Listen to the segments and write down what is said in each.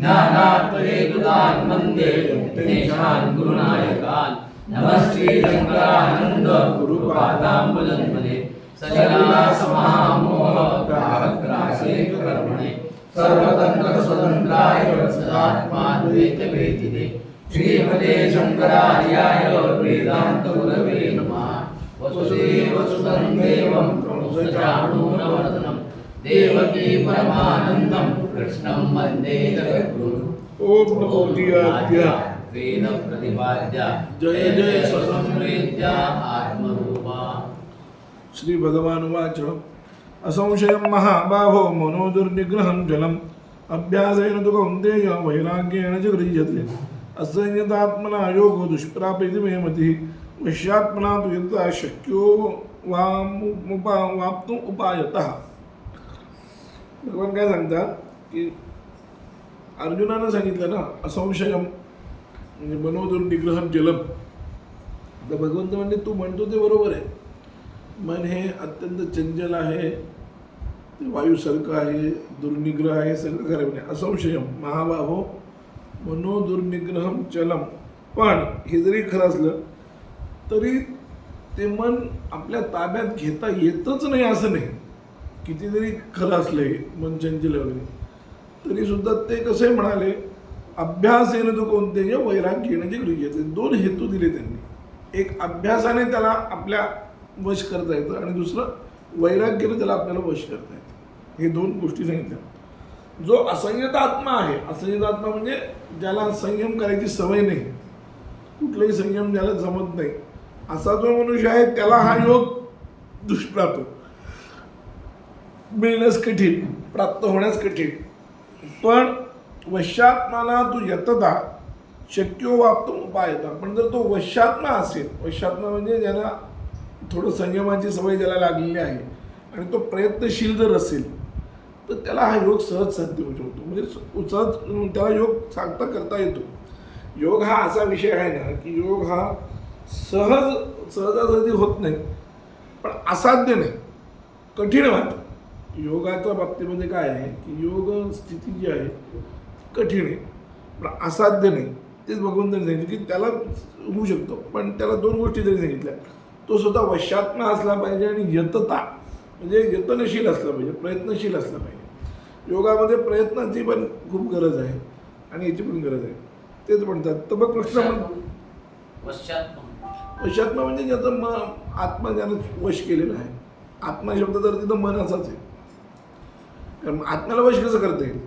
ज्ञानात् हेतुतान् वन्दे तेषान् गुरुनायकान् नमः श्रीशङ्करानन्द गुरुपादाम्बुजन्मने सजलासमहामोहग्राहग्रासेकर्मणे सर्वतन्त्रस्वतन्त्राय सदात्माद्वैतवेदिने श्रीमते शङ्करार्याय वेदान्तगुरवे नमः। वसुदेवसुतं देवं कंसचाणूरवर्धनं देवकी परमानन्दं कृष्णं वन्दे जगद्गुरुम् ओम नमो जियाद्य वेद प्रतिपाद्य। जय जय स्वसंवेद्य आत्मरूपा। श्री भगवानुवाच असंशयं महाबाहो मनोदुर्निग्रहं जलम्। अभ्यासेन तु कौन्तेय वैराग्येण च गृह्यते। असंयतात्मना योगो दुष्प्रापेति मे मतिः। वश्यात्मना तु यथा शक्यो वामुपा वाप्तुम् उपायतः। भगवान काय सांगतात की अर्जुनानं सांगितलं ना असंशयम म्हणजे मनोदुर्निग्रहम जलम. तर भगवंत म्हणजे तू म्हणतो ते बरोबर आहे. मन हे अत्यंत चंचल आहे ते वायूसारखं आहे दुर्निग्रह आहे सगळं खरं म्हणजे असंशयम महाबाहो मनोदुर्निग्रहम चलम पण हे जरी खरं असलं तरी ते मन आपल्या ताब्यात घेता येतच नाही असं नाही. कितीतरी खरं असले हे मन वगैरे तरी सुद्धा ते कसे म्हणाले अभ्यास येणं तो कोणते? जे वैराग्य येण्याचे गृह्य दोन हेतू दिले त्यांनी. एक अभ्यासाने त्याला आपल्या वश करता येतं आणि दुसरं वैराग्याने त्याला आपल्याला वश करता येतं. हे दोन गोष्टी सांगितल्या. जो असंयत आत्मा आहे असंयत आत्मा म्हणजे ज्याला संयम करायची सवय नाही कुठलाही संयम ज्याला जमत नाही असा जो मनुष्य आहे त्याला हा योग दुष्प्राप्त मिळणंच कठीण प्राप्त होण्यास कठीण. पण वश्यात्माला तू यतदा शक्यो उपाय उपायता पण जर तो वश्यात्मा असेल वश्यात्मा म्हणजे ज्याला थोडं संयमाची सवय ज्याला लागलेली आहे आणि तो प्रयत्नशील जर असेल तर त्याला हा योग सहज साध्य होऊ शकतो. म्हणजे सहज त्याला योग सांगता करता येतो. योग हा असा विषय आहे ना की योग हा सहज सहजासहजी होत नाही पण असाध्य नाही. कठीण वाटतं. योगाच्या बाबतीमध्ये काय आहे की योग स्थिती जी आहे कठीण आहे पण असाध्य नाही. तेच भगवंतांनी सांगितलं की त्याला होऊ शकतो पण त्याला दोन गोष्टी तरी सांगितल्या. तो स्वतः वशात्मा असला पाहिजे आणि यतता म्हणजे यतनशील असला पाहिजे प्रयत्नशील असला पाहिजे. योगामध्ये प्रयत्नाची पण खूप गरज आहे आणि याची पण गरज आहे. तेच म्हणतात. तर मग कृष्ण म्हण पश्चात्म वशात्मा म्हणजे ज्याचं म आत्मा ज्यानं वश केलेला आहे. आत्मा शब्द तर तिथं मन असाच आहे. कारण मग आत्म्याला वश कसं करता येईल?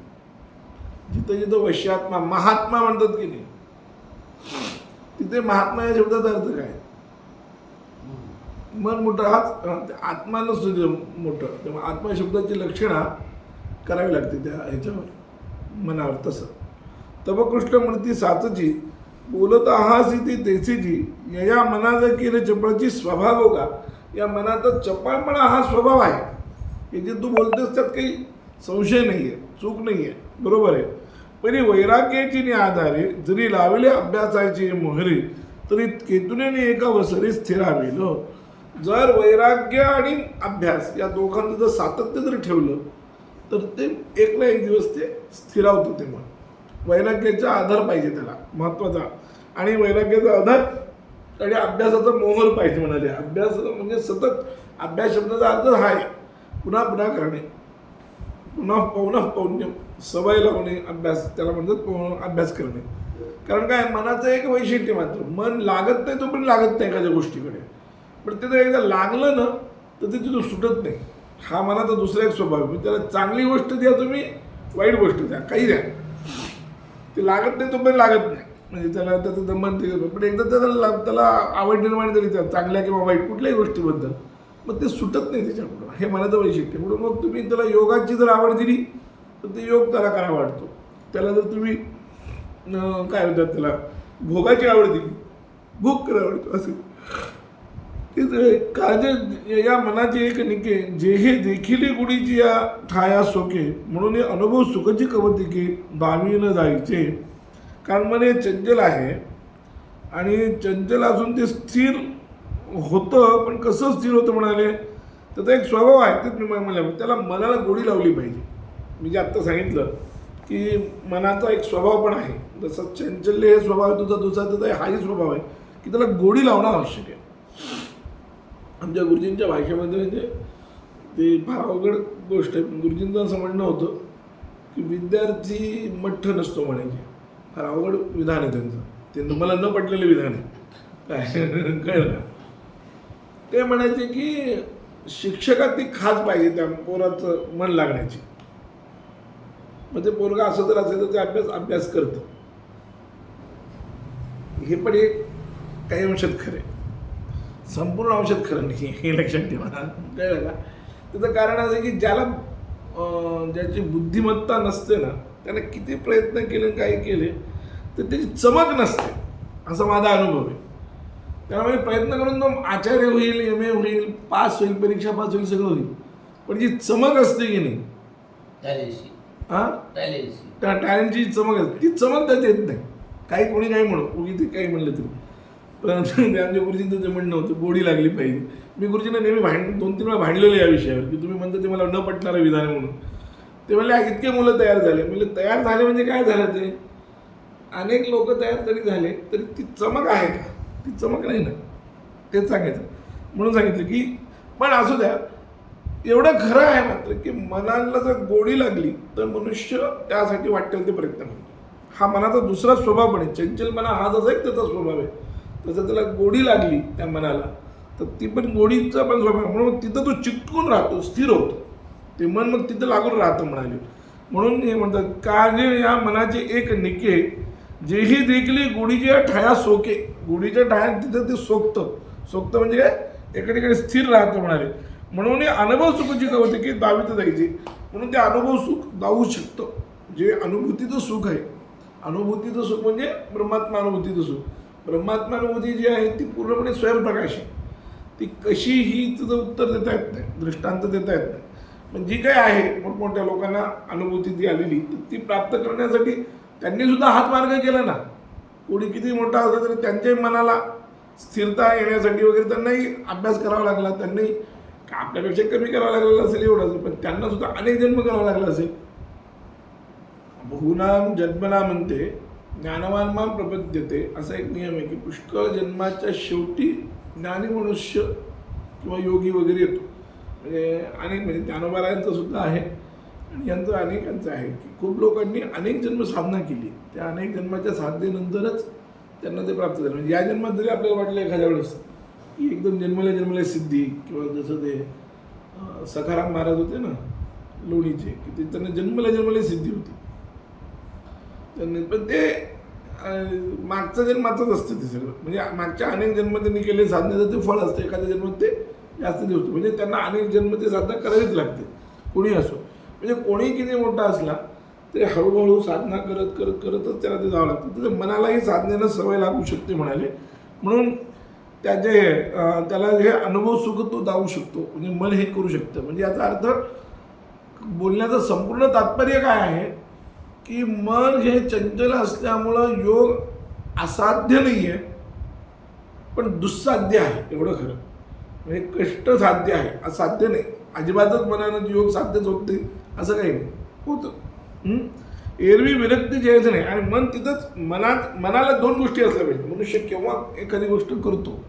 जिथं जिथं वश्यात्मा महात्मा म्हणतात की नाही तिथे महात्मा या शब्दाचा अर्थ काय? मन मोठं हाच ते आत्मा नसतो तिथं मोठं तेव्हा आत्मा शब्दाची लक्षणा करावी लागते त्या ह्याच्यावर मनावर तसं. तपकृष्ण म्हणती साचची बोलत आहास ती तेसीची या मनाचं केलं चपळाची स्वभाव हो का? या मनाचा चपळपणा हा स्वभाव आहे. हे जे तू बोलतेस त्यात काही संशय नाही आहे चूक नाही आहे बरोबर आहे. पण ही वैराग्याची आधारे जरी लावले अभ्यासाची मोहरी तरी केतुने एका वसरी स्थिरावेल हो. जर वैराग्य आणि अभ्यास या दोघांचं जर सातत्य जर ठेवलं तर ते एक ना एक दिवस ते स्थिरावतं ते मग वैराग्याचा आधार पाहिजे त्याला महत्त्वाचा आणि वैराग्याचा आधार आणि अभ्यासाचा मोहर पाहिजे म्हणाले. अभ्यास म्हणजे सतत अभ्यास शब्दाचा अर्थ हा आहे पुन्हा पुन्हा करणे. पुन्हा पौनः पौन्य सवय लावणे अभ्यास. त्याला म्हणतात पौ- अभ्यास करणे. कारण काय? मनाचं एक वैशिष्ट्य मात्र. मन लागत नाही तो पण लागत नाही एखाद्या गोष्टीकडे. पण ते जर एकदा लागलं ना तर ते तिथून सुटत नाही. हा मनाचा दुसरा एक स्वभाव आहे. म्हणजे त्याला चांगली गोष्ट द्या तुम्ही वाईट गोष्ट द्या. काही द्या. ते लागत नाही तो पण लागत नाही. म्हणजे त्याला त्याचं दमन ते पण एकदा त्याला त्याला आवड निर्माण झाली त्या चांगल्या किंवा वाईट कुठल्याही गोष्टीबद्दल. मग ते सुटत नाही त्याच्याकडून हे मनाचं वैशिष्ट्य म्हणून मग तुम्ही त्याला योगाची जर आवड दिली तर ते योग त्याला काय वाटतो. त्याला जर तुम्ही काय म्हणतात त्याला भोगाची आवड दिली भोग करा आवडतो असं. काय या मनाची एक निके जे हे देखील गुडीची या ठाया सोके म्हणून हे अनुभव सुखची कवतिके दावी न जायचे. कारण मन हे चंचल आहे. आणि चंचल असून ते स्थिर होतं पण कसं स्थिर होतं म्हणाले? त्याचा एक स्वभाव आहे. तेच मी म्हणलं त्याला मनाला गोडी लावली पाहिजे. मी जे आत्ता सांगितलं की मनाचा एक स्वभाव पण आहे. जसं चंचल्य हे स्वभाव आहे तुझा दुसरा तुझा हाही स्वभाव आहे की त्याला गोडी लावणं आवश्यक आहे. आमच्या गुरुजींच्या भाषेमध्ये म्हणजे ते फार अवघड गोष्ट आहे. गुरुजींचं असं म्हणणं होतं की विद्यार्थी मठ्ठ नसतो म्हणायचे. फार अवघड विधान आहे त्यांचं. ते मला न पटलेलं विधान आहे. काय? कळलं. का ते म्हणायचे की शिक्षकात ती खास पाहिजे त्या पोराचं मन लागण्याची. म्हणजे पोरगा असं जर असेल तर ते अभ्यास अभ्यास करतं. हे पण एक काही अंशात खरं आहे. संपूर्ण अंशात खरं नाही हे लक्षात ठेवा. कळलं का? त्याचं कारण असं आहे की ज्याला ज्याची बुद्धिमत्ता नसते ना त्याने किती प्रयत्न केले काही केले तर त्याची चमक नसते. असा माझा अनुभव आहे. त्यामुळे प्रयत्न करून तो आचार्य होईल एम ए होईल पास होईल परीक्षा पास होईल सगळं होईल. पण जी चमक असते की नाही हां? त्या टॅलेंटची चमक असते ती चमक त्यात येत नाही. काही कोणी काही म्हणू उगी ते काही म्हणलं तरी. पण आमच्या गुरुजींचं ते म्हणणं होतं गोडी लागली पाहिजे. मी गुरुजींना नेहमी भांड दोन तीन वेळा भांडलेलो या विषयावर की तुम्ही म्हणता ते मला न पटणारं विधान म्हणून. ते म्हणले "आ, इतके मुलं तयार झाले. म्हणजे तयार झाले म्हणजे काय झालं ते? अनेक लोक तयार जरी झाले तरी ती चमक आहे का? ती चमक नाही ना. तेच सांगायचं. म्हणून सांगितलं की पण असू द्या. एवढं खरं आहे मात्र की मनाला जर गोडी लागली तर मनुष्य त्यासाठी वाटेल ते प्रयत्न करतो. हा मनाचा दुसरा स्वभाव पण आहे. चंचलपणा हा जसा एक त्याचा स्वभाव आहे. तसं त्याला गोडी लागली त्या मनाला तर ती पण गोडीचा पण स्वभाव आहे. म्हणून तिथं तो चिटकून राहतो स्थिर होतो. ते मन मग तिथं लागून राहतं म्हणाले. म्हणून हे म्हणतात काजे या मनाचे एक निके जेही देखली गुढीच्या ठाया सोके. गुढीच्या ठायात तिथं ते सोकतं. सोकतं म्हणजे काय? एका ठिकाणी स्थिर राहतं म्हणाले. म्हणून हे अनुभव सुखाची होते की दावीत जायची. म्हणून ते अनुभव सुख दावू शकतं. जे अनुभूतीचं सुख आहे. अनुभूतीचं सुख म्हणजे ब्रह्मात्मा अनुभूतीचं सुख. ब्रह्मात्मा अनुभूती जी आहे ती पूर्णपणे स्वयंप्रकाश. आहे ती कशी ही तिचं उत्तर देता येत नाही. दृष्टांत देता येत नाही. पण जी काही आहे मोठमोठ्या लोकांना अनुभूती जी आलेली तर ती प्राप्त करण्यासाठी त्यांनी सुद्धा हात मार्ग केला ना. कोणी किती मोठा असला तरी त्यांच्याही मनाला स्थिरता येण्यासाठी वगैरे त्यांनाही अभ्यास करावा लागला त्यांनी आपल्यापेक्षा कमी करावा लागलेला असेल एवढंच पण त्यांना सुद्धा अनेक जन्म करावा लागला असेल. बहुनाम जन्मना म्हणते ज्ञानवान मा प्रपद्यते असा एक नियम आहे की पुष्कळ जन्माच्या शेवटी ज्ञानी मनुष्य किंवा योगी वगैरे येतो. म्हणजे अनेक म्हणजे ज्ञानोबारायांचं सुद्धा आहे. आणि यांचं अनेकांचं आहे की खूप लोकांनी अनेक जन्म साधना केली. त्या अनेक जन्माच्या साधनेनंतरच त्यांना ते प्राप्त झालं. म्हणजे या जन्मात जरी आपल्याला वाटलं एखाद्या वेळेस की एकदम जन्मल्या जन्मल्या सिद्धी किंवा जसं ते सखाराम महाराज होते ना लोणीचे की ते त्यांना जन्मल्या जन्मल्या सिद्धी होती. त्यांनी पण ते मागचा मागचं जन्माचंच असतं ते सगळं. म्हणजे मागच्या अनेक जन्म त्यांनी केले साधनेचं ते फळ असतं एखाद्या जन्मात ते जास्त दिवस म्हणजे त्यांना अनेक जन्म ते साधना करावीच लागते. कोणी असो. म्हणजे कोणी किती मोठा असला तरी हळूहळू साधना करत करत करतच त्याला ते जावं लागतं. तर मनालाही साधनेनं सवय लागू शकते म्हणाले. म्हणून त्याचे त्याला हे अनुभव सुख तो जाऊ शकतो. म्हणजे मन हे करू शकतं. म्हणजे याचा अर्थ बोलण्याचं संपूर्ण तात्पर्य काय आहे? की मन हे चंचल असल्यामुळं योग असाध्य नाही आहे पण दुस्साध्य आहे. एवढं खरं. म्हणजे कष्ट साध्य आहे. असाध्य नाही. अजिबातच मनानं योग साध्यच होत नाही. असं काही नाही होतं एरवी विरक्ती जायचं नाही. आणि मन तिथंच मनात मनाला दोन गोष्टी असल्या पाहिजे मनुष्य केव्हा एखादी गोष्ट करतो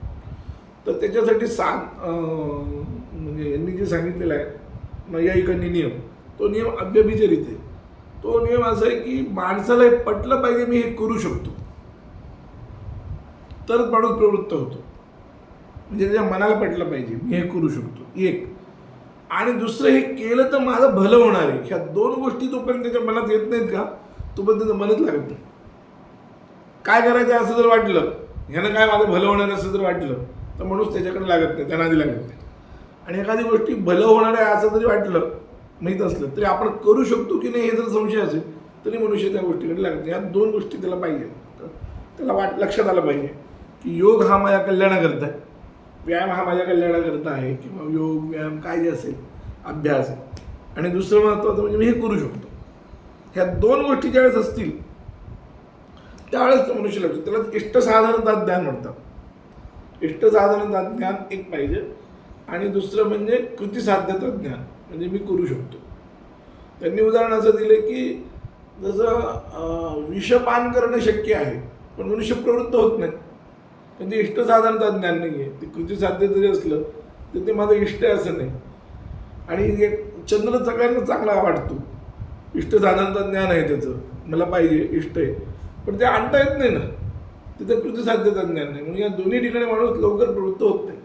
तर त्याच्यासाठी सात म्हणजे यांनी जे सांगितलेलं आहे नैयायिकांनी नियम. तो नियम अव्यभिचरित आहे. तो नियम असा आहे की माणसाला हे पटलं पाहिजे मी हे करू शकतो. तरच माणूस प्रवृत्त होतो. म्हणजे त्याच्या मनाला पटलं पाहिजे मी हे करू शकतो. एक. आणि दुसरं हे केलं तर माझं भलं होणार आहे. ह्या दोन गोष्टी तोपर्यंत त्याच्या मनात येत नाहीत का? तोपर्यंत त्याचं मनच लागत नाही. काय करायचं असं जर वाटलं ह्यानं काय माझं भलं होणार असं जर वाटलं तर माणूस त्याच्याकडे लागत नाही त्यांना आधी लागत नाही. आणि एखादी गोष्टी भलं होणार आहे असं जरी वाटलं माहीत असलं तरी आपण करू शकतो की नाही हे जर संशय असेल तरी मनुष्य त्या गोष्टीकडे लागत नाही. या दोन गोष्टी त्याला पाहिजे. तर त्याला वाट लक्षात आलं पाहिजे की योग हा माझ्या कल्याणाकरता आहे. व्यायाम हा माझ्या कल्याणाकरता आहे किंवा योग व्यायाम काय जे असेल अभ्यास. आणि दुसरं महत्त्वाचं म्हणजे मी हे करू शकतो. ह्या दोन गोष्टी ज्यावेळेस असतील त्यावेळेस तो मनुष्य लागतो त्याला इष्टसाधारणता ज्ञान म्हणतात. इष्टसाधारणता ज्ञान एक पाहिजे. आणि दुसरं म्हणजे कृतिसाध्यता ज्ञान म्हणजे मी करू शकतो. त्यांनी उदाहरण असं दिलं की जसं विषपान करणं शक्य आहे पण मनुष्य प्रवृत्त होत नाही. म्हणजे ते साधारणता ज्ञान नाही आहे ते कृती साध्य जरी असलं तर ते माझं इष्ट आहे असं नाही. आणि एक चंद्र सगळ्यांना चांगला वाटतो. इष्ट ज्ञान आहे त्याचं. मला पाहिजे इष्ट आहे. पण ते आणता येत नाही ना. तिथं कृती साध्यता ज्ञान नाही. म्हणून या दोन्ही ठिकाणी माणूस लवकर प्रवृत्त होत नाही.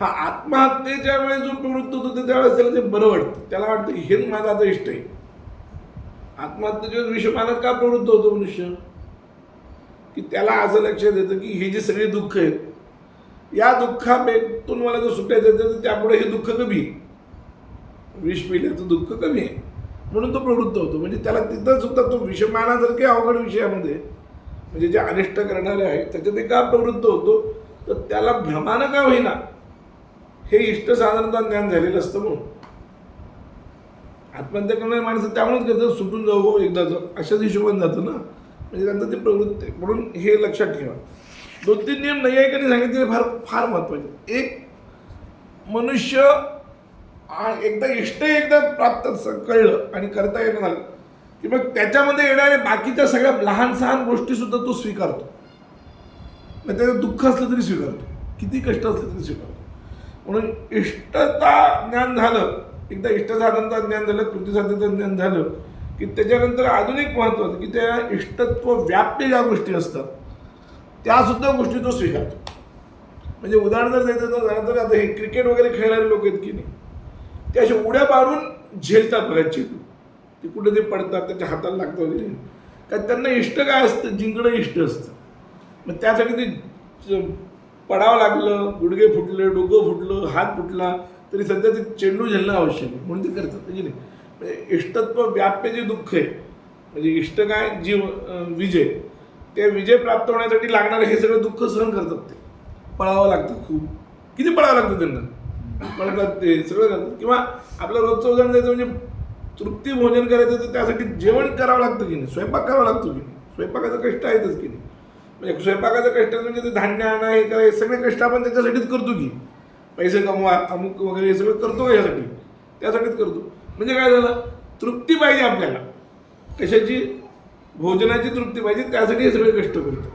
हा आत्महत्येच्या वेळेस जो प्रवृत्त होतो ते त्यावेळेस त्याला ते बरं वाटतं. त्याला वाटतं हे हेच माझं आता इष्ट आहे. आत्महत्येच्या वेळेस विषपानात का प्रवृत्त होतो मनुष्य? की त्याला असं लक्षात येतं की हे जे सगळे दुःख आहेत या दुःखातून मला जर सुटायचं येतं तर त्यापुढे हे दुःख कमी आहे. विष पिल्याचं दुःख कमी आहे. म्हणून तो प्रवृत्त होतो. म्हणजे त्याला तिथं सुद्धा तो विषमानासारखे अवघड विषयामध्ये म्हणजे जे अनिष्ट करणारे आहेत त्याच्यात ते का प्रवृत्त होतो? तर त्याला भ्रमानं का होईना? हे इष्ट साधारणतः ज्ञान झालेलं असतं म्हणून. आत्महत्या करणारे माणसं त्यामुळेच करतात सुटून जाऊ हो एकदाच. अशाच हिशोबाने जातं ना. म्हणजे त्यांचं ते प्रवृत्त आहे. म्हणून हे लक्षात ठेवा. दोन तीन नियम नैयायिकांनी सांगितले फार फार महत्त्वाचे एक मनुष्य एकदा इष्ट एकदा प्राप्त कळलं आणि करता येणं झालं की मग त्याच्यामध्ये येणाऱ्या बाकीच्या सगळ्या लहान सहान गोष्टीसुद्धा तो स्वीकारतो. मग त्याचं दुःख असलं तरी स्वीकारतो. किती कष्ट असलं तरी स्वीकारतो. म्हणून इष्टता ज्ञान झालं एकदा इष्टसाधनता ज्ञान झालं कृतीसाध्यता ज्ञान झालं की त्याच्यानंतर अजून एक महत्त्वाचं की त्या इष्टत्व व्याप्य ज्या गोष्टी असतात त्यासुद्धा गोष्टी तो स्वीकारतो. म्हणजे उदाहरण जर द्यायचं तर झालं तर आता हे क्रिकेट वगैरे खेळणारे लोक आहेत की नाही ते असे उड्या मारून झेलतात बघा चेंडू ते कुठे ते पडतात त्याच्या हाताला लागतं वगैरे. कारण त्यांना इष्ट काय असतं? जिंकणं इष्ट असतं. मग त्यासाठी ते पडावं लागलं गुडघे फुटले डोकं फुटलं हात फुटला तरी सध्या ते चेंडू झेलणं आवश्यक आहे. म्हणून ते करतात म्हणजे नाही? म्हणजे इष्टत्व व्याप्य जे दुःख आहे म्हणजे इष्ट काय जीव विजय ते विजय प्राप्त होण्यासाठी लागणारे हे सगळं दुःख सहन करतात ते. पळावं लागतं खूप. किती पळावं लागतं त्यांना? पळतात ते सगळं करतात. किंवा आपलं रोजचं वजन जायचं म्हणजे तृप्ती भोजन करायचं तर त्यासाठी जेवण करावं लागतं की नाही? स्वयंपाक करावा लागतो की नाही? स्वयंपाकाचं कष्ट आहेतच की नाही? म्हणजे स्वयंपाकाचं कष्ट म्हणजे ते धान्य आणा हे करा हे सगळे कष्ट आपण त्याच्यासाठीच करतो की. पैसे कमवा अमुक वगैरे हे सगळं करतो का यासाठी? त्यासाठीच करतो. म्हणजे काय झालं? तृप्ती पाहिजे आपल्याला. कशाची? भोजनाची तृप्ती पाहिजे त्यासाठी हे सगळे कष्ट करतो.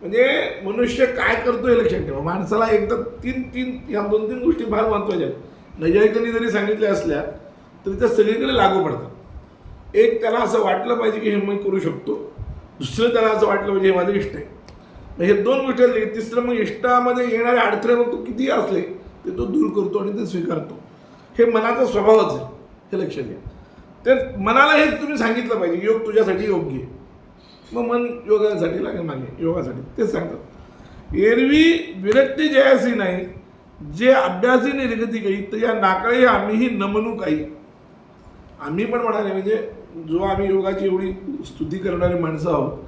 म्हणजे मनुष्य काय करतो हे लक्षात ठेवा. माणसाला एकदा तीन तीन ह्या दोन तीन गोष्टी फार महत्त्वाच्या आहेत. नैयायिकांनी जरी सांगितल्या असल्या तरी त्या सगळीकडे लागू पडतात. एक त्याला असं वाटलं पाहिजे की हे मी करू शकतो. दुसरं त्याला असं वाटलं पाहिजे हे माझं इष्ट आहे. मग हे दोन गोष्टी आली तिसरं मग इष्टामध्ये येणारे अडथळे मग तो किती असले ते तो दूर करतो आणि ते स्वीकारतो. हे मनाचा स्वभावच आहे. हे लक्षात घ्या तर मनाला हे तुम्ही सांगितलं पाहिजे योग तुझ्यासाठी योग्य आहे. मग मन योगासाठी लागेल मागे योगासाठी. तेच सांगतात एरवी विरक्ती जयासी नाही जे अभ्यासी निर्गती काही तर या नाकाळी आम्हीही नमनू काही. आम्ही पण म्हणाले म्हणजे जो आम्ही योगाची एवढी स्तुती करणारी माणसं आहोत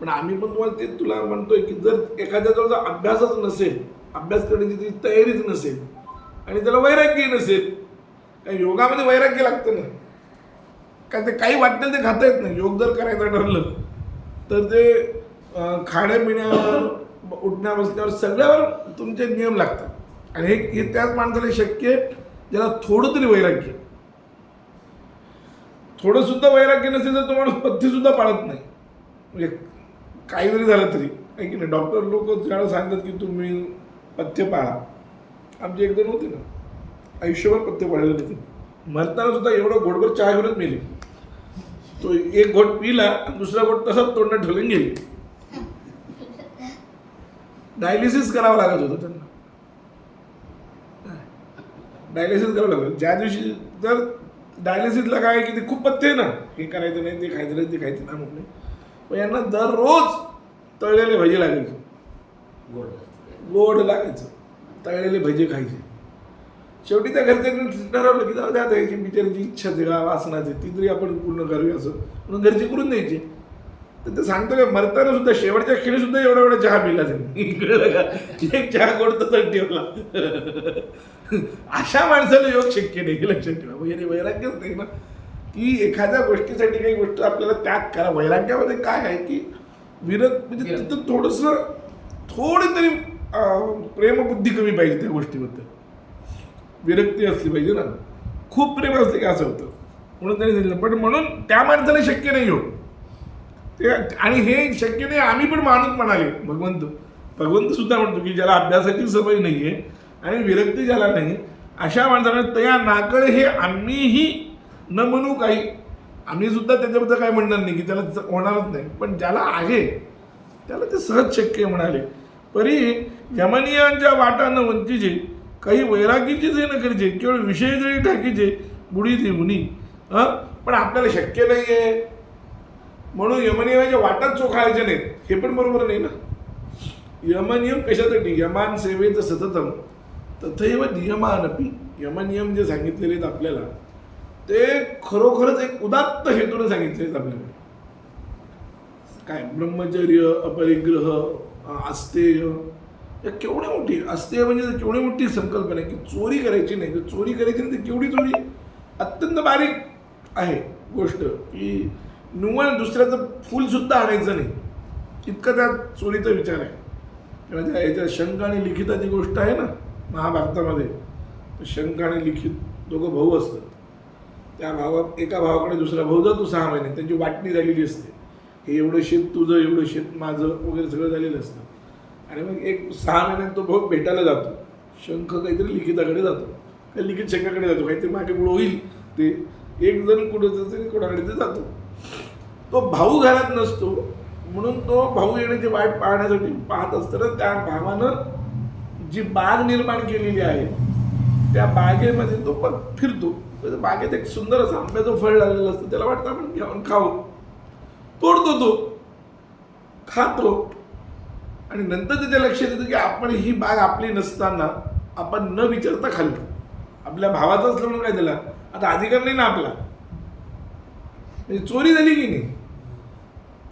पण आम्ही पण तुम्हाला ते तुला म्हणतोय की जर एखाद्याजवळ अभ्यासच नसेल अभ्यास करण्याची ती तयारीच नसेल आणि त्याला वैराग्यही नसेल योगामध्ये वैराग्य लागतं ना. कारण ते काही वाटतं ते खाता येत नाही. योग जर करायचं ठरलं तर ते खाण्यापिण्यावर उठण्या बसण्यावर सगळ्यावर तुमचे नियम लागतात. आणि हे हे त्याच माणसाला शक्य आहे ज्याला थोडं तरी वैराग्य. थोडंसुद्धा वैराग्य नसेल तर तो माणूस पथ्य सुद्धा पाळत नाही. म्हणजे काही जरी झालं तरी आहे की नाही? डॉक्टर लोक ज्याला सांगतात की तुम्ही पथ्य पाळा. आमचे एक होते ना आयुष्यभर पथ्य पाळलेले होते मरताना सुद्धा एवढं घोटभर चहा घेऊनच मेले. तो एक घोट पिला दुसरा घोट तसाच तोंडात ठेवून गेले. डायलिसिस करावं लागत होतं त्यांना. डायलिसिस करावं लागतं ज्या दिवशी तर डायलिसिसला काय की ते खूप आहे ना हे करायचं नाही ते खायचं नाही ते खायचं नाही अमुक नाही. पण यांना दररोज तळलेले भजे लागायचे. गोड गोड लागायचं. तळलेले भजे खायचे. शेवटी त्या घरच्यांनी ठरवलं की जाऊ द्या आता याची बिचारीची इच्छा तिला वासनाची ती तरी आपण पूर्ण करूया असं. म्हणून घरचे करून द्यायचे. तर ते सांगतो का मरताना सुद्धा शेवटच्या खेळी सुद्धा एवढा एवढा चहा पिला कळलं का एक चहा गोड तसंच ठेवला. अशा माणसाला योग शक्य नाही हे लक्षात ठेवा. म्हणजे वैराग्यच नाही ना. की एखाद्या गोष्टीसाठी काही गोष्ट आपल्याला त्याग करा. वैराग्यामध्ये काय आहे की विरत म्हणजे तिथं थोडंसं थोडी तरी प्रेमबुद्धी कमी पाहिजे त्या गोष्टीबद्दल. विरक्ती असली पाहिजे ना. खूप प्रेम असले का असं होतं. म्हणून त्यांनी सांगितलं पण म्हणून त्या माणसाला शक्य नाही हो. ते आणि हे शक्य नाही आम्ही पण माणूस म्हणाले भगवंत. भगवंत सुद्धा म्हणतो की ज्याला अभ्यासाची सवय नाही आहे आणि विरक्ती झाला नाही अशा माणसाने तया नाकळ हे आम्हीही न म्हणू काही. आम्ही सुद्धा त्याच्याबद्दल काय म्हणणार नाही की त्याला होणारच नाही. पण ज्याला आहे त्याला ते सहज शक्य म्हणाले. परी यमनियांच्या वाटानं वंचीचे काही वैरागीचे जे ना करीचे केवळ विषय जरी टाकीचे बुडी देऊनी हां? पण आपल्याला शक्य नाही आहे म्हणून यमनियमाच्या वाटात चोखायचे नाहीत. हे पण बरोबर नाही ना? यमनियम कशासाठी? यमान सेवेत सततम. तथैव नियमानपी. यमनियम जे सांगितलेले आहेत आपल्याला ते खरोखरच एक उदात्त हेतूने सांगितले आहेत आपल्याला. काय ब्रह्मचर्य अपरिग्रह आस्तेय केवढी मोठी असते म्हणजे केवढी मोठी संकल्पना आहे की चोरी करायची नाही. तर चोरी करायची नाही तर केवढी चोरी? अत्यंत बारीक आहे गोष्ट की निव्वळ दुसऱ्याचं फूलसुद्धा आणायचं नाही. इतकं त्या चोरीचा विचार आहे. किंवा त्या याच्या शंख आणि लिखिताची गोष्ट आहे ना महाभारतामध्ये. शंख आणि लिखित दोघं भाऊ असतात. त्या भावा एका भावाकडे दुसरा भाऊ जातो सहा महिने. त्यांची वाटणी झालेली असते. हे एवढं शेत तुझं एवढं शेत माझं वगैरे सगळं झालेलं असतं. आणि मग एक सहा महिन्यात तो भाऊ भेटायला जातो. शंख काहीतरी लिखिताकडे जातो. काही लिखित शंखाकडे जातो. काहीतरी मागे होईल. ते एक जण कुठं जातं आणि कोणाकडे ते जातो. तो भाऊ घरात नसतो. म्हणून तो भाऊ येण्याची वाट पाहण्यासाठी पाहत असताना त्या भावानं जी बाग निर्माण केलेली आहे त्या बागेमध्ये तो पण फिरतो. त्या बागेत एक सुंदर असं आंब्याचं फळ लागलेलं असतं. त्याला वाटतं आपण घेऊन खाऊ तोडतो तो. खातो. आणि नंतर त्याच्या लक्षात येतं की आपण ही बाग आपली नसताना आपण न विचारता खाल्लो आपल्या भावाचा असलं म्हणून काय झाला? आता अधिकार नाही ना आपला. म्हणजे चोरी झाली की नाही?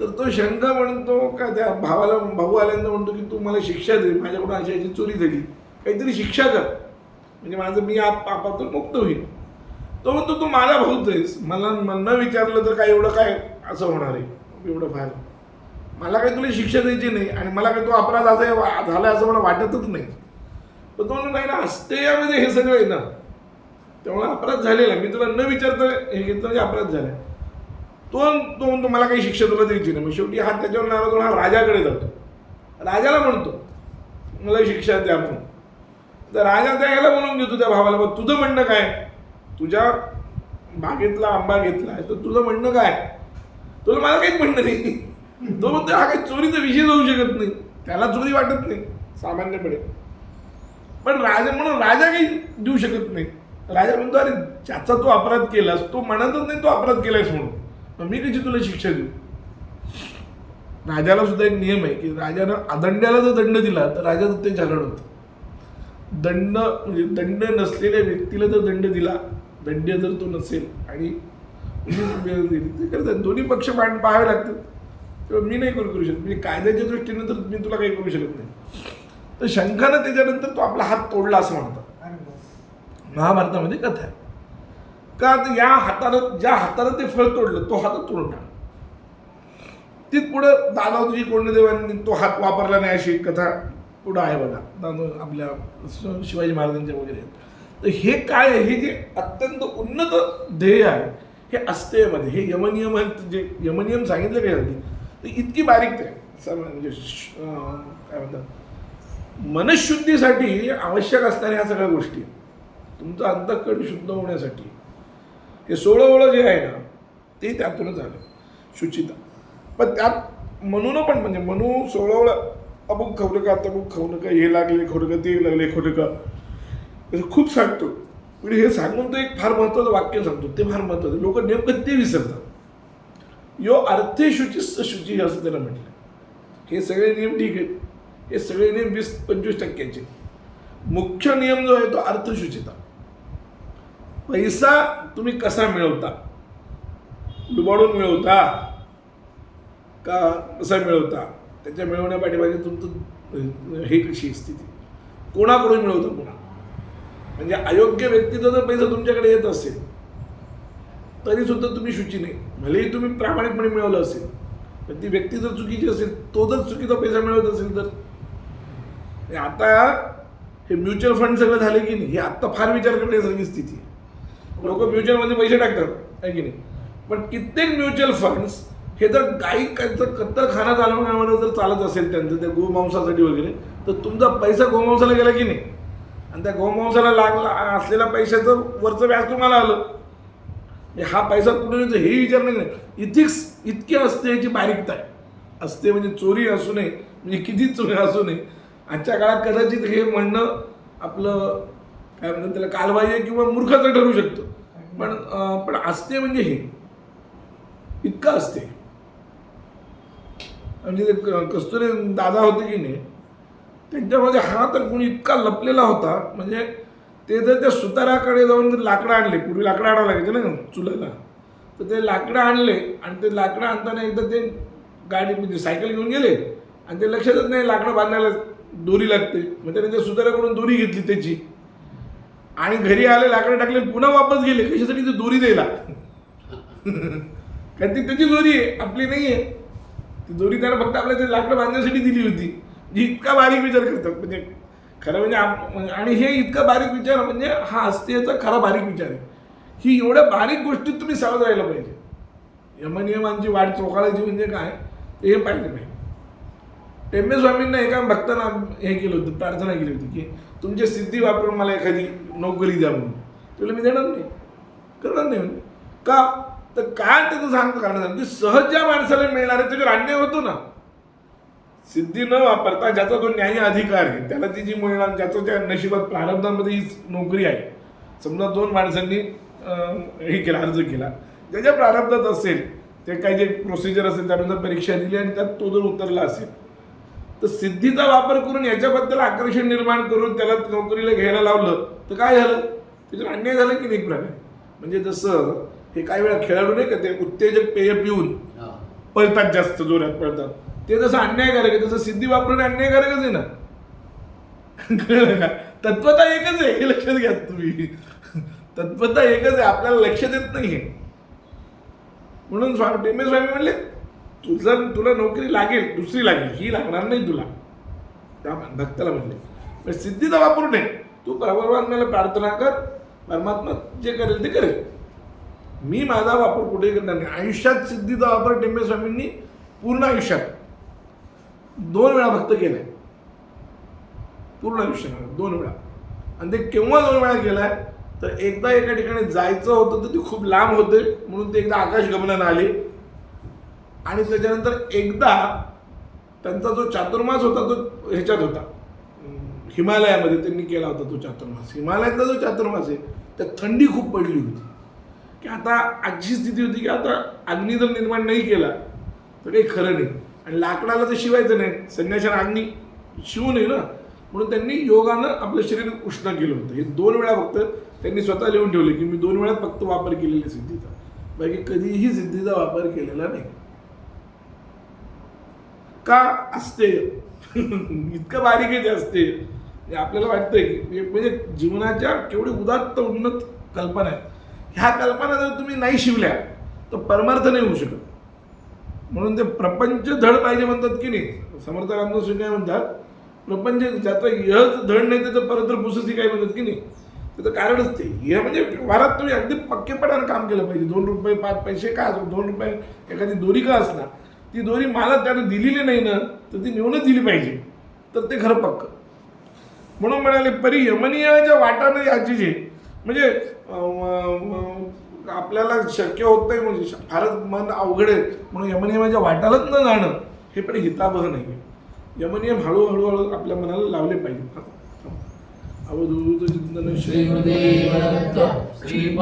तर तो शंका म्हणतो का त्या भावाला भाऊ आल्यानंतर म्हणतो की तू मला शिक्षा दे माझ्याकडून अशी अशी चोरी झाली. काहीतरी शिक्षा कर. म्हणजे माझं मी आप पापातून मुक्त होईल तो म्हणतो तू माझा भाऊच आहेस. मला मला न विचारलं तर काय एवढं काय असं होणार आहे? एवढं फार. मला काही तुला शिक्षा द्यायची नाही आणि मला काही तो अपराध असा आहे झाला असं मला वाटतच नाही. तर तो नाही ना असते यामध्ये हे सगळं आहे ना. त्यामुळे अपराध झालेला. मी तुला न विचारता हे घेतलं म्हणजे अपराध झाला. तो तो म्हणतो मला काही शिक्षा तुला द्यायची नाही. मग शेवटी हा त्याच्यावर नाराज हा राजाकडे जातो. राजाला म्हणतो मला शिक्षा द्या म्हणून. तर राजा त्या याला बोलून घेतो त्या भावाला बघ तुझं म्हणणं काय? तुझ्या बागेतला आंबा घेतला तर तुझं म्हणणं काय? तुला मला काहीच म्हणणं नाही. तो म्हणतो हा काही चोरीचा विषय जाऊ शकत नाही. त्याला चोरी वाटत नाही सामान्यपणे. पण राजा म्हणून राजा काही देऊ शकत नाही. राजा म्हणतो अरे ज्याचा तू अपराध केलास तो म्हणतच नाही तो अपराध केलायस म्हणून. मग मी कशी तुला शिक्षा देऊ? राजाला सुद्धा एक नियम आहे की राजानं अदंड्याला जर दंड दिला तर राजाचं ते झालं होतं. दंड म्हणजे दंड नसलेल्या व्यक्तीला जर दंड दिला दंड जर तो नसेल आणि म्हणजे दिली दोन्ही पक्ष पाहावे लागतात. तेव्हा मी नाही करू करू शकत. म्हणजे कायद्याच्या दृष्टीने तर मी तुला काही करू शकत नाही. तर शंखानं त्याच्यानंतर तो आपला हात तोडला असं म्हणतात. महाभारतामध्ये कथा आहे. का तर या हातानं ज्या हातानं ते फळ तोडलं तो हात टाकला तीच पुढं दादाजी कोंडदेवांनी तो हात वापरला नाही अशी कथा पुढं आहे बघा. दादा आपल्या शिवाजी महाराजांच्या वगैरे. तर हे काय आहे? हे जे अत्यंत उन्नत ध्येय आहे हे अस्तेयमध्ये हे यमनियम आहेत जे यमनियम सांगितले काय ते इतकी बारीक ते. आहे. म्हणजे श- काय म्हणतात? मनशुद्धीसाठी आवश्यक असणाऱ्या ह्या सगळ्या गोष्टी आहेत. तुमचं अंतकड शुद्ध होण्यासाठी. हे सोळं जे आहे ना ते त्यातूनच आलं शुचिता. पण त्यात म्हणून पण म्हणजे मनु सोळं ओळं अमुक खाऊ नका तमुक खाऊ नका हे लागले खाऊ नका ते लागले खाऊ नका असं खूप सांगतो. म्हणजे हे सांगून तो एक फार महत्त्वाचं वाक्य सांगतो. ते फार महत्त्वाचं. लोक नेमकं ते विसरतात. यो अर्थे शुचिस्त शुची असं त्याला म्हटलं. हे सगळे नियम ठीक आहेत. हे सगळे नियम वीस पंचवीस टक्क्याचे मुख्य नियम जो आहे तो अर्थशुचिता पैसा तुम्ही कसा मिळवता? लुबाडून मिळवता? का कसा मिळवता? त्याच्या मिळवण्या पाठीमागे तुमचं हे कशी स्थिती? कोणाकडून मिळवता पुन्हा म्हणजे अयोग्य व्यक्तीचा जर पैसा तुमच्याकडे येत असेल तरी सुद्धा तुम्ही शुची नाही. भलेही तुम्ही प्रामाणिकपणे मिळवलं असेल पण ती व्यक्ती जर चुकीची असेल तो जर चुकीचा पैसा मिळवत असेल तर. आता हे म्युच्युअल फंड सगळं झाले की नाही हे आत्ता फार विचार करण्यासारखी स्थिती आहे. लोक म्युच्युअलमध्ये पैसे टाकतात आहे की नाही? पण कित्येक म्युच्युअल फंड्स हे जर गाई कत्तर खाना चालवण्यावर जर चालत असेल त्यांचं त्या गोमांसासाठी वगैरे तर तुमचा पैसा गोमांसाला गेला की नाही? आणि त्या गोमांसाला लागला असलेल्या पैशाचं वरचं व्याज तुम्हाला आलं. म्हणजे हा पैसा कुठून येतो हे विचार नाही. इथिक्स इतकी असते याची बारीकता आहे. असते म्हणजे चोरी असू नये म्हणजे किती चोरी असू नये. आजच्या काळात कदाचित हे म्हणणं आपलं काय म्हणतात त्याला कालबाह्य किंवा मूर्खाचं ठरू शकतं. पण पण असते म्हणजे हे. इतकं असते. म्हणजे ते कस्तुरी दादा होते की नाही त्यांच्यामध्ये हा तर गुण इतका लपलेला होता. म्हणजे ते जर त्या सुताराकडे जाऊन जर लाकडं आणले पूर्वी लाकडं आणावं लागायचं ना चुलाला. तर ते लाकडं आणले आणि ते लाकडं आणताना एकदा ते गाडी म्हणजे सायकल घेऊन गेले आणि ते लक्षातच नाही लाकडं बांधायला दोरी लागते. मग त्याने त्या सुताराकडून दोरी घेतली त्याची. आणि घरी आले लाकडं टाकले पुन्हा वापस गेले. कशासाठी ते दोरी द्यायला? कारण ती त्याची दोरी आहे आपली नाही आहे ती दोरी त्याला फक्त आपल्या ते लाकडं बांधण्यासाठी दिली होती. जी इतका बारीक विचार करतात. म्हणजे खरं म्हणजे आप- आणि हे इतकं बारीक विचार म्हणजे हा अस्तेचा खरा बारीक विचार आहे. ही एवढ्या बारीक गोष्टीत तुम्ही सावध राहायला पाहिजे. यमनियमांची वाट चोकाळायची म्हणजे काय? ते हे पाहिजे पाहिजे. टेंबे स्वामींना एका भक्तांना हे केलं होतं प्रार्थना केली होती की तुमची सिद्धी वापरून मला एखादी नोकरी द्या म्हणून. तुला मी देणार नाही. करणार नाही म्हणजे का? तर काय त्याचं सांगतो कारण की सहज ज्या माणसाला मिळणार आहे त्याच्यावर अन्याय होतो ना. सिद्धी न वापरता ज्याचा जो न्याय अधिकार आहे त्याला ती जी मिळणार ज्याचं त्या नशिबात प्रारब्धामध्ये ही नोकरी आहे. समजा दोन माणसांनी हे केला अर्ज केला. ज्याच्या प्रारब्धात असेल ते काही जे प्रोसिजर असेल त्यानुसार परीक्षा दिली आणि त्यात तो जर उतरला असेल तर सिद्धीचा वापर करून याच्याबद्दल आकर्षण निर्माण करून त्याला नोकरीला घ्यायला लावलं तर काय झालं? त्याच्यावर अन्याय झाला की नाही प्रकारे? म्हणजे जसं हे काही वेळा खेळाडू नाही का ते उत्तेजक पेय पिऊन. पळतात जास्त जोरात पळतात. ते जसं अन्यायकारक आहे तसं सिद्धी वापरून अन्यायकारकच आहे ना. कळलं का? तत्वता एकच आहे हे लक्षात घ्या तुम्ही. तत्वता एकच आहे आपल्याला लक्ष देत नाही म्हणून स्वामी टेंबे स्वामी म्हणले तुझं तुला नोकरी लागेल दुसरी लागेल ही लागणार नाही तुला. त्या भक्ताला म्हणले पण सिद्धीचा वापरू नये. तू परमात्म्याला प्रार्थना कर परमात्मा जे करेल ते करेल. मी माझा वापर कुठेही करणार नाही. आयुष्यात सिद्धीचा वापर टेंबे स्वामींनी पूर्ण आयुष्यात दोन वेळा भक्त केलाय. पूर्ण आयुष्यामध्ये दोन वेळा. आणि ते केव्हा दोन वेळा केलाय? तर एकदा एका ठिकाणी जायचं होतं तर ते खूप लांब होते म्हणून ते एकदा आकाश गमनानं आले. आणि त्याच्यानंतर एकदा त्यांचा जो चातुर्मास होता तो ह्याच्यात होता. हिमालयामध्ये त्यांनी केला होता तो चातुर्मास. हिमालयातला जो चातुर्मास आहे त्यात थंडी खूप पडली होती. की आता आजची स्थिती होती की आता अग्नी जर निर्माण नाही केला तर काही खरं नाही. आणि लाकडाला तर शिवायचं नाही. संन्याच्या रांगणी शिवू नये ना. म्हणून त्यांनी योगानं आपलं शरीर उष्ण केलं होतं. हे दोन वेळा फक्त त्यांनी स्वतः लिहून ठेवले की मी दोन वेळा फक्त वापर केलेला सिद्धीचा. बाकी कधीही सिद्धीचा वापर केलेला नाही. का असते? इतकं बारीक आहे ते असते. आपल्याला वाटतंय की म्हणजे जीवनाच्या केवढी उदात्त उन्नत कल्पना आहेत ह्या कल्पना जर तुम्ही नाही शिवल्या तर परमार्थ नाही होऊ शकत. म्हणून ते प्रपंच धड पाहिजे म्हणतात की नाही? समर्थ रामदास काय म्हणतात? प्रपंच ज्याचा यहच धड नाही त्याचं परत पुससी काय म्हणतात की नाही? त्याचं कारणच ते. हे म्हणजे व्यवहारात तुम्ही अगदी पक्केपणानं काम केलं पाहिजे. दोन रुपये पाच पैसे का असो दोन रुपये एखादी दोरी का असणार ती दोरी मला त्यानं दिलेली नाही ना तर ती नेऊनच दिली पाहिजे. तर ते खरं पक्क. म्हणून म्हणाले परी यमनीयाच्या वाटाने याची जे म्हणजे आपल्याला शक्य होत नाही म्हणजे फारच मन अवघड आहे. म्हणून यमनियमाच्या वाटालाच न जाणं हे पण हितावह नाही आहे यमनियम हळूहळू हळू आपल्या मनाला लावले पाहिजे. अवधूत चिंतन श्रीमदेव